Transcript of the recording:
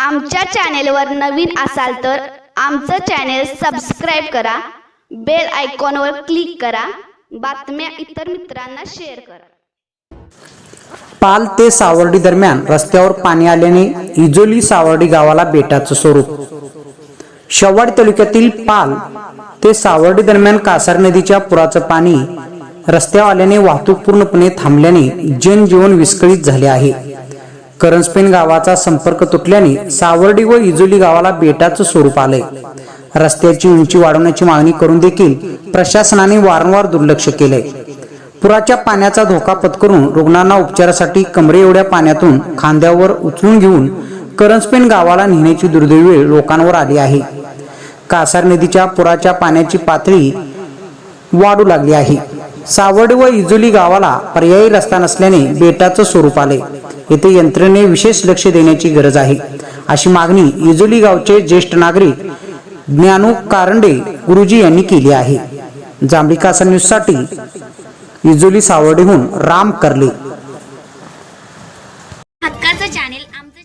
आमच्या चॅनेलवर नवीन असाल तर आमचं चॅनेल सबस्क्राईब करा बेल आयकॉनवर क्लिक करा बातम्या इतर मित्रांना शेअर करा. पाल ते सावर्डी दरम्यान रस्त्यावर पाणी आल्याने इजोली सावर्डी गावाला बेटाचं स्वरूप. शेवाडी तालुक्यातील पाल ते सावर्डी दरम्यान कासार नदीच्या पुराचं पाणी रस्त्यावर आल्याने वाहतूक पूर्णपणे थांबल्याने जनजीवन विस्कळीत झाले आहे. करंजपेन गावाचा संपर्क तुटल्याने सावर्डी व इजोली गावाला बेटाचं स्वरूप आलंय रस्त्याची उंची वाढवण्याची मागणी करून देखील प्रशासनाने वारंवार दुर्लक्ष केलंय पुराच्या पाण्याचा धोका पत्करून रुग्णांना उपचारासाठी कमरे एवढ्या पाण्यातून खांद्यावर उचलून घेऊन करंजपेन गावाला नेण्याची दुर्दैवी वेळ लोकांवर आली आहे. कासार नदीच्या पुराच्या पाण्याची पातळी वाढू लागली आहे. सावर्ड व इजोली गावाला पर्यायी रस्ता नसल्याने बेटाचं स्वरूप आले. येथे यंत्रणेने विशेष लक्ष देण्याची गरज आहे. अशी मागणी इजोली गावचे ज्येष्ठ नागरिक ज्ञानू कारंडे गुरुजी यांनी केली आहे. जांभिकासा कासार न्यूजसाठी इजोली सावडेहून राम करले. हक्काचं चॅनेल आमचं